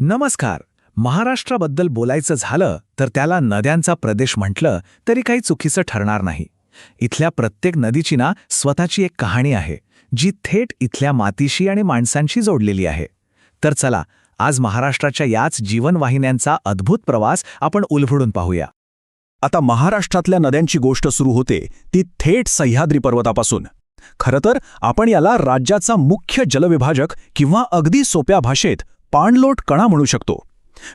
नमस्कार. महाराष्ट्राबद्दल बोलायचं झालं तर त्याला नद्यांचा प्रदेश म्हटलं तरी काही चुकीचं ठरणार नाही. इथल्या प्रत्येक नदीची ना स्वतःची एक कहाणी आहे जी थेट इथल्या मातीशी आणि माणसांशी जोडलेली आहे. तर चला आज महाराष्ट्राच्या याच जीवनवाहिन्यांचा अद्भुत प्रवास आपण उलभडून पाहूया. आता महाराष्ट्रातल्या नद्यांची गोष्ट सुरू होते ती थेट सह्याद्री पर्वतापासून. खरं तर आपण याला राज्याचा मुख्य जलविभाजक किंवा अगदी सोप्या भाषेत पाणलोट कणा म्हणू शकतो.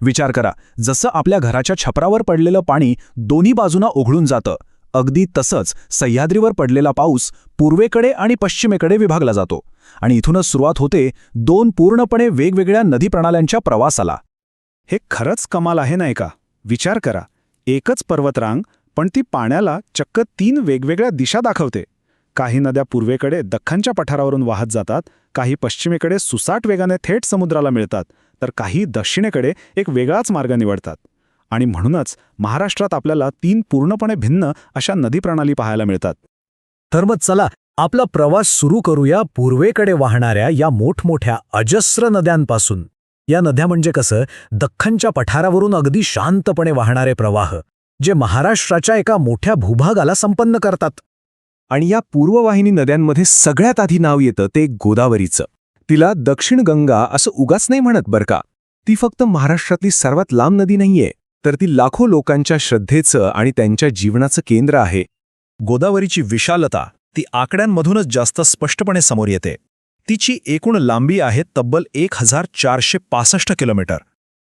विचार करा जसं आपल्या घराच्या छपरावर पडलेलं पाणी दोन्ही बाजूना उघडून जातं अगदी तसंच सह्याद्रीवर पडलेला पाऊस पूर्वेकडे आणि पश्चिमेकडे विभागला जातो आणि इथूनच सुरुवात होते दोन पूर्णपणे वेगवेगळ्या नदी प्रणाल्यांच्या प्रवासाला. हे खरंच कमाल आहे नाही का? विचार करा एकच पर्वतरांग पण ती पाण्याला चक्क तीन वेगवेगळ्या दिशा दाखवते. काही नद्या पूर्वेकडे दख्खनच्या पठारावरून वाहत जातात काही पश्चिमेकडे सुसाट वेगाने थेट समुद्राला मिळतात तर काही दक्षिणेकडे एक वेगळाच मार्ग निवडतात. आणि म्हणूनच महाराष्ट्रात आपल्याला तीन पूर्णपणे भिन्न अशा नदी प्रणाली पाहायला मिळतात. तर मग चला आपला प्रवास सुरू करूया पूर्वेकडे वाहणाऱ्या या मोठमोठ्या अजस्र नद्यांपासून. या नद्या म्हणजे कसं? दख्खनच्या पठारावरून अगदी शांतपणे वाहणारे प्रवाह जे महाराष्ट्राच्या एका मोठ्या भूभागाला संपन्न करतात. आणि या पूर्ववाहिनी नद्यांमध्ये सगळ्यात आधी नाव येतं ते गोदावरीचं. तिला दक्षिण गंगा असं उगाच नाही म्हणत बरं का. ती फक्त महाराष्ट्रातली सर्वात लांब नदी नाहीये तर ती लाखो लोकांच्या श्रद्धेचं आणि त्यांच्या जीवनाचं केंद्र आहे. गोदावरीची विशालता ती आकड्यांमधूनच जास्त स्पष्टपणे समोर येते. तिची एकूण लांबी आहे तब्बल एक हजार चारशे पासष्ट किलोमीटर.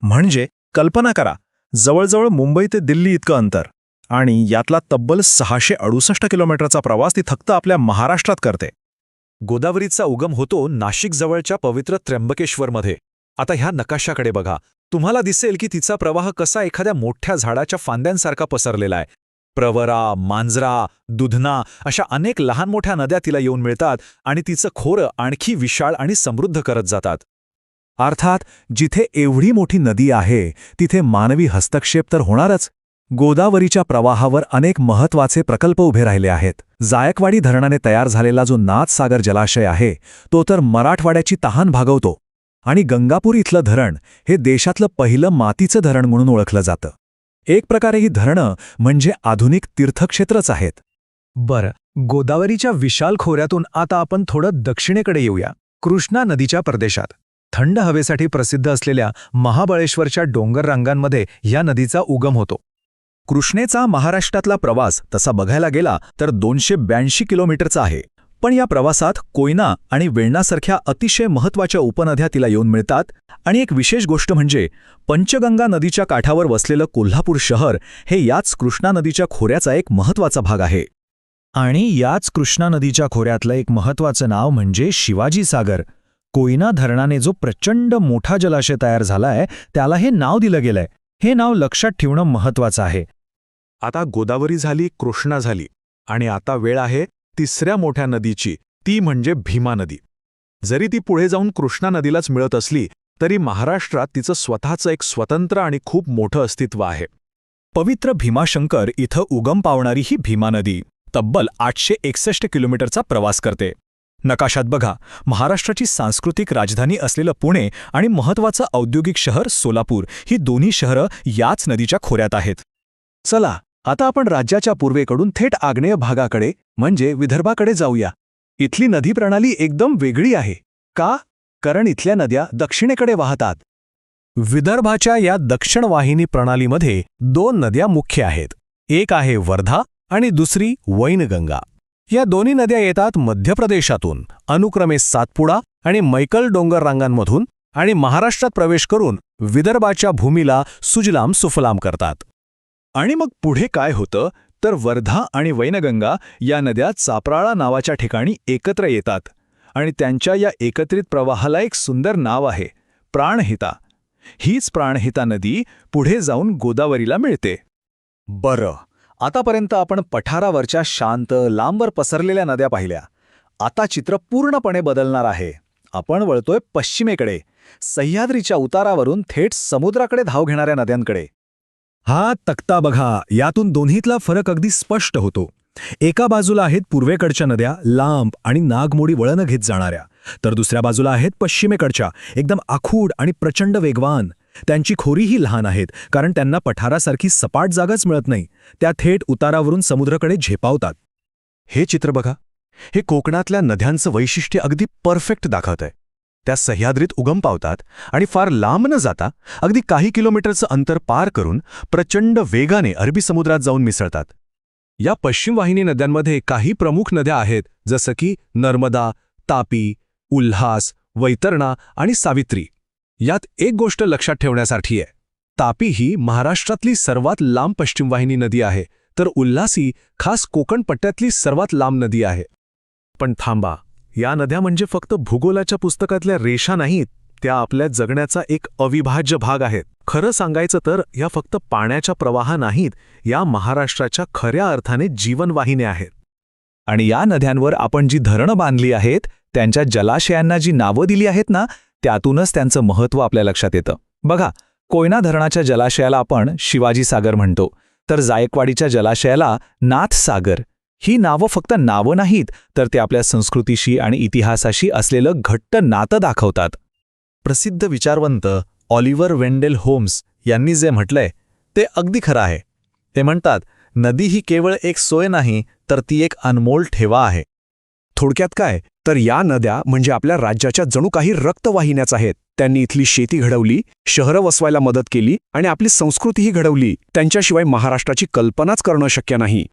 म्हणजे कल्पना करा जवळजवळ मुंबई ते दिल्ली इतकं अंतर. आणि यातला तब्बल सहाशे अडुसष्ट किलोमीटरचा प्रवास ती फक्त आपल्या महाराष्ट्रात करते. गोदावरीचा उगम होतो नाशिकजवळच्या पवित्र त्र्यंबकेश्वरमध्ये. आता ह्या नकाशाकडे बघा. तुम्हाला दिसेल की तिचा प्रवाह कसा एखाद्या मोठ्या झाडाच्या फांद्यांसारखा पसरलेला आहे. प्रवरा मांजरा दुधना अशा अनेक लहान मोठ्या नद्या तिला येऊन मिळतात आणि तिचं खोरं आणखी विशाळ आणि समृद्ध करत जातात. अर्थात जिथे एवढी मोठी नदी आहे तिथे मानवी हस्तक्षेप तर होणारच. गोदावरीच्या प्रवाहावर अनेक महत्त्वाचे प्रकल्प उभे राहिले आहेत. जायकवाडी धरणाने तयार झालेला जो नाथसागर जलाशय आहे तो तर मराठवाड्याची तहान भागवतो. आणि गंगापूर इथलं धरण हे देशातलं पहिलं मातीचं धरण म्हणून ओळखलं जातं. एक प्रकारे ही धरणं म्हणजे आधुनिक तीर्थक्षेत्रच आहेत. बरं गोदावरीच्या विशाल खोऱ्यातून आता आपण थोडं दक्षिणेकडे येऊया कृष्णा नदीच्या प्रदेशात. थंड हवेसाठी प्रसिद्ध असलेल्या महाबळेश्वरच्या डोंगर रांगांमध्ये या नदीचा उगम होतो. कृष्णेचा महाराष्ट्रातला प्रवास तसा बघायला गेला तर दोनशे ब्याऐंशी किलोमीटरचा आहे. पण या प्रवासात कोयना आणि वेण्णासारख्या अतिशय महत्त्वाच्या उपनद्या तिला येऊन मिळतात आणि एक विशेष गोष्ट म्हणजे पंचगंगा नदीच्या काठावर वसलेलं कोल्हापूर शहर हे याच कृष्णा नदीच्या खोऱ्याचा एक महत्त्वाचा भाग आहे. आणि याच कृष्णा नदीच्या खोऱ्यातलं एक महत्त्वाचं नाव म्हणजे शिवाजी सागर. कोयना धरणाने जो प्रचंड मोठा जलाशय तयार झालाय त्याला हे नाव दिलं गेलंय. हे नाव लक्षात ठेवणं महत्त्वाचं आहे. आता गोदावरी झाली कृष्णा झाली. आणि आता वेळ आहे तिसऱ्या मोठ्या नदीची ती म्हणजे भीमा नदी. जरी ती पुढे जाऊन कृष्णा नदीलाच मिळत असली तरी महाराष्ट्रात तिचं स्वतःचं एक स्वतंत्र आणि खूप मोठं अस्तित्व आहे. पवित्र भीमाशंकर इथं उगम पावणारी ही भीमा नदी तब्बल आठशे एकसष्ट किलोमीटरचा प्रवास करते. नकाशात बघा महाराष्ट्राची सांस्कृतिक राजधानी असलेलं पुणे आणि महत्त्वाचं औद्योगिक शहर सोलापूर ही दोन्ही शहरं याच नदीच्या खोऱ्यात आहेत. चला आता आपण राज्याच्या पूर्वेकडून थेट आग्नेय भागाकडे म्हणजे विदर्भाकडे जाऊया. इथली नदी प्रणाली एकदम वेगळी आहे. का? कारण इथल्या नद्या दक्षिणेकडे वाहतात. विदर्भाच्या या दक्षिण वाहिनी प्रणालीमध्ये दोन नद्या मुख्य आहेत. एक आहे वर्धा आणि दुसरी वैनगंगा. या दोन्ही नद्या येतात मध्य प्रदेशातून अनुक्रमे सातपुडा आणि मैकल डोंगर रांगांमधून आणि महाराष्ट्रात प्रवेश करून विदर्भाच्या भूमीला सुजलाम सुफलाम करतात. आणि मग पुढे काय होतं? तर वर्धा आणि वैनगंगा या नद्या चापराळा नावाच्या ठिकाणी एकत्र येतात. आणि त्यांच्या या एकत्रित प्रवाहाला एक सुंदर नाव आहे प्राणहिता. हीच प्राणहिता नदी पुढे जाऊन गोदावरीला मिळते. बरं आतापर्यंत आपण पठारावरच्या शांत लांबवर पसरलेल्या नद्या पाहिल्या. आता चित्र पूर्णपणे बदलणार आहे. आपण वळतोय पश्चिमेकडे सह्याद्रीच्या उतारावरून थेट समुद्राकडे धाव घेणाऱ्या नद्यांकडे. हा तक्ता बघा यातून दोन्हीतला फरक अगदी स्पष्ट होतो. एका बाजूला आहेत पूर्वेकडच्या नद्या लांब आणि नागमोडी वळणं घेत जाणाऱ्या. तर दुसऱ्या बाजूला आहेत पश्चिमेकडच्या एकदम आखूड आणि प्रचंड वेगवान. त्यांची खोरीही लहान आहेत कारण त्यांना पठारासारखी सपाट जागाच मिळत नाही. त्या थेट उतारावरून समुद्राकडे झेपावतात. हे चित्र बघा. हे कोकणातल्या नद्यांचं वैशिष्ट्य अगदी परफेक्ट दाखवत आहे त्या सह्याद्रीत उगम पावतात आणि फार लांब न जाता अगदी काही किलोमीटरचं अंतर पार करून प्रचंड वेगाने अरबी समुद्रात जाऊन मिसळतात. या पश्चिम वाहिनी नद्यांमध्ये काही प्रमुख नद्या आहेत जसं की नर्मदा तापी उल्हास वैतरणा आणि सावित्री. यात एक गोष्ट लक्षात ठेवण्यासाठी आहे. तापी ही महाराष्ट्रातली सर्वात लांब पश्चिम वाहिनी नदी आहे तर उल्हासी खास कोकण पट्ट्यातली सर्वात लांब नदी आहे. पण थांबा. या नद्या म्हणजे फक्त भूगोलाच्या पुस्तकातल्या रेषा नाहीत त्या आपल्या जगण्याचा एक अविभाज्य भाग आहेत. खरं सांगायचं तर या फक्त पाण्याच्या प्रवाहा नाहीत या महाराष्ट्राच्या खऱ्या अर्थाने जीवनवाहिन्या आहेत. आणि या नद्यांवर आपण जी धरणं बांधली आहेत त्यांच्या जलाशयांना जी नावं दिली आहेत ना त्यातूनच त्यांचं महत्त्व आपल्या लक्षात येतं. बघा कोयना धरणाच्या जलाशयाला आपण शिवाजी सागर म्हणतो तर जायकवाडीच्या जलाशयाला नाथ सागर ही नावं फक्त नावं नाहीत तर ते आपल्या संस्कृतीशी आणि इतिहासाशी असलेलं घट्ट नातं दाखवतात. प्रसिद्ध विचारवंत ऑलिव्हर वेंडेल होम्स यांनी जे म्हटलंय ते अगदी खरं आहे. ते म्हणतात नदी ही केवळ एक सोय नाही तर ती एक अनमोल ठेवा आहे. थोडक्यात काय? तर या नद्या म्हणजे आपल्या राज्याच्या जणू काही रक्तवाहिन्याच आहेत. त्यांनी इथली शेती घडवली शहरं वसवायला मदत केली आणि आपली संस्कृतीही घडवली. त्यांच्याशिवाय महाराष्ट्राची कल्पनाच करणं शक्य नाही.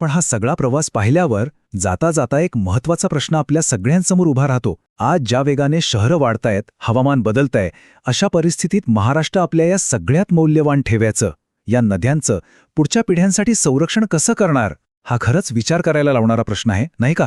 पण हा सगळा प्रवास पाहिल्यावर जाता जाता एक महत्त्वाचा प्रश्न आपल्या सगळ्यांसमोर उभा राहतो. आज ज्या वेगाने शहरं वाढतायत हवामान बदलतंय अशा परिस्थितीत महाराष्ट्र आपल्या या सगळ्यात मौल्यवान ठेव्याचं या नद्यांचं पुढच्या पिढ्यांसाठी संरक्षण कसं करणार हा खरंच विचार करायला लावणारा प्रश्न आहे नाही का?